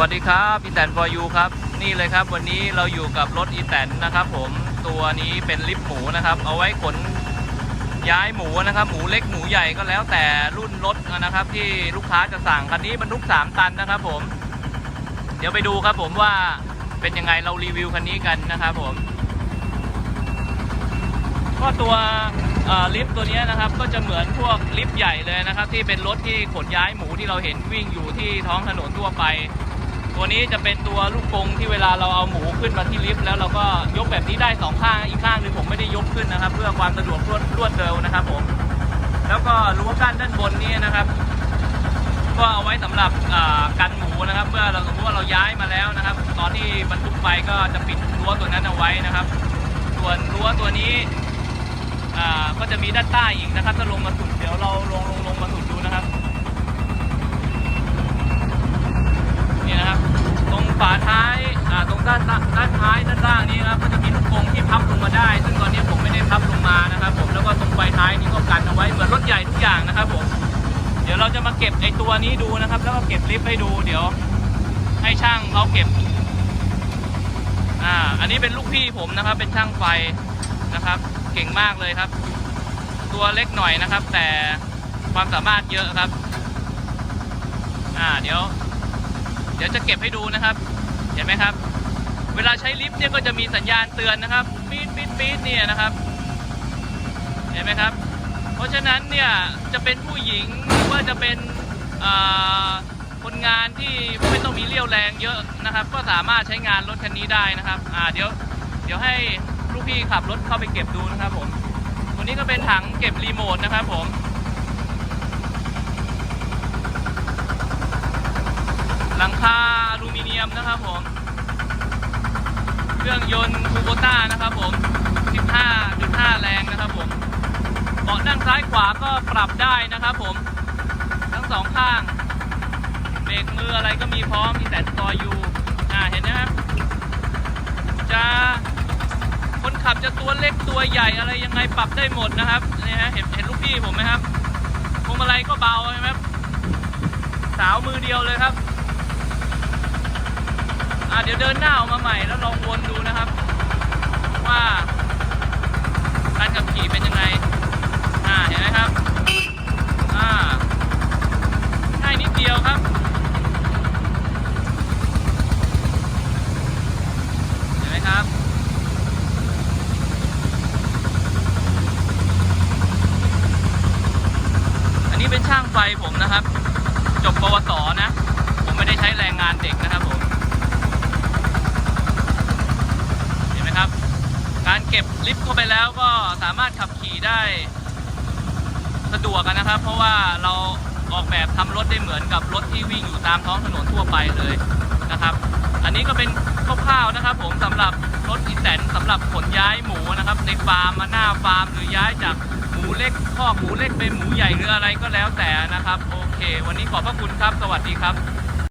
วัสดีครับอีแตนฟอยูครับ นี่เลยครับ วันนี้เราอยู่กับรถอีแตนนะครับ ผมตัวนี้เป็นลิฟต์หมูนะครับ เอาไว้ขนย้ายหมูนะครับ หมูเล็กหมูใหญ่ก็แล้วแต่รุ่นรถนะครับ ที่ลูกค้าจะสั่งคันนี้บรรทุก3ตันนะครับ ผม เดี๋ยวไปดูครับ ผมว่าเป็นยังไงเรารีวิวคันนี้กันนะครับ ผม ก็ตัวลิฟต์ตัวนี้นะครับก็จะเหมือนพวกลิฟต์ใหญ่เลยนะครับ ที่เป็นรถที่ขนย้ายหมูที่เราเห็นวิ่งอยู่ที่ท้องถนนทั่วไป ตัวนี้จะเป็นตัวลูกกรงที่เวลาเราเอาหมูขึ้นมาที่ลิฟต์แล้วเราก็ยกแบบนี้ได้สองข้างอีกข้างหนึ่งผมไม่ได้ยกขึ้นนะครับ เพื่อความสะดวกรวดรวดเร็วนะครับผมแล้วก็รั้วกั้นด้านบนนี้นะครับ ก็เอาไว้สำหรับอ่ากันหมูนะครับ เมื่อเราสมมติว่าเราย้ายมาแล้วนะครับ ตอนที่บรรทุกไปก็จะปิดรั้วตัวนั้นเอาไว้นะครับ ส่วนรั้วตัวนี้ก็จะมีด้านใต้อีกนะครับถ้าลงมาสุดเดี๋ยวเราลงลงลงมาสุดดูนะครับนี่นะครับ ตรงฝาท้ายอ่าตรงด้านด้านท้ายด้านล่างนี้นะครับ ก็จะมีลูกกรงที่พับลงมาได้ ซึ่งตอนนี้ผมไม่ได้พับลงมานะครับ ผมแล้วก็ตรงไฟท้ายนี้ก็กันเอาไว้เหมือนรถใหญ่ทุกอย่างนะครับ ผม เดี๋ยวเราจะมาเก็บไอ้ตัวนี้ดูนะครับ แล้วก็เก็บลิฟต์ให้ดูเดี๋ยว ให้ช่างเขาเก็บ อ่า อันนี้เป็นลูกพี่ผมนะครับ เป็นช่างไฟนะครับ เก่งมากเลยครับ ตัวเล็กหน่อยนะครับ แต่ความสามารถเยอะครับ อ่า เดี๋ยว เดี๋ยวจะเก็บให้ดูนะครับ เห็นไหมครับ เวลาใช้ลิฟต์เนี่ยก็จะมีสัญญาณเตือนนะครับปี๊ดปี๊ดปี๊ดเนี่ยนะครับ เห็นไหมครับ เพราะฉะนั้นเนี่ยจะเป็นผู้หญิงหรือว่าจะเป็นคนงานที่ไม่ต้องมีเรี่ยวแรงเยอะนะครับ ก็สามารถใช้งานรถคันนี้ได้นะครับอ่าเดี๋ยวเดี๋ยวให้ลูกพี่ขับรถเข้าไปเก็บดูนะครับผมตัวนี้ก็เป็นถังเก็บรีโมทนะครับผมหลังคาอลูมิเนียมนะครับผม รื่องยนต์คูโบต้านะครับผม 15.5 แรงนะครับผมเบาะด้านซ้ายขวาก็ปรับได้นะครับผม ทั้งสองข้างเบรกมืออะไรก็มีพร้อมมีแต่ซอยอยู่อ่าเห็นนะครับจะคนขับจะตัวเล็กตัวใหญ่อะไรยังไงปรับได้หมดนะครับนี่ฮะเห็นเห็นลูกพี่ผมไหมครับพวงมาลัยก็เบาใช่ไหมครับสาวมือเดียวเลยครับ เดี๋ยวเดินหน้าออกมาใหม่แล้วลองวนดูนะครับ ว่าการขับขี่เป็นยังไงอ่าเห็นไหมครับอ่าง่ายนิดเดียวครับเห็นไหมครับอันนี้เป็นช่างไฟผมนะครับ จบปวสนะ ผมไม่ได้ใช้แรงงานเด็กนะครับผม เห็นไหมครับ การ เก็บลิฟต์เข้าไปแล้วก็สามารถขับขี่ได้สะดวกนะครับ เพราะว่าเราออกแบบทำรถได้เหมือนกับรถที่วิ่งอยู่ตามท้องถนนทั่วไปเลยนะครับ อันนี้ก็เป็นคร่าวๆนะครับ ผมสำหรับรถอีแตนสำหรับขนย้ายหมูนะครับในฟาร์มมาหน้าฟาร์มหรือย้ายจากหมูเล็กข้อกหมูเล็กเป็นหมูใหญ่หรืออะไรก็แล้วแต่นะครับ โอเค วันนี้ขอบพระคุณครับ สวัสดีครับ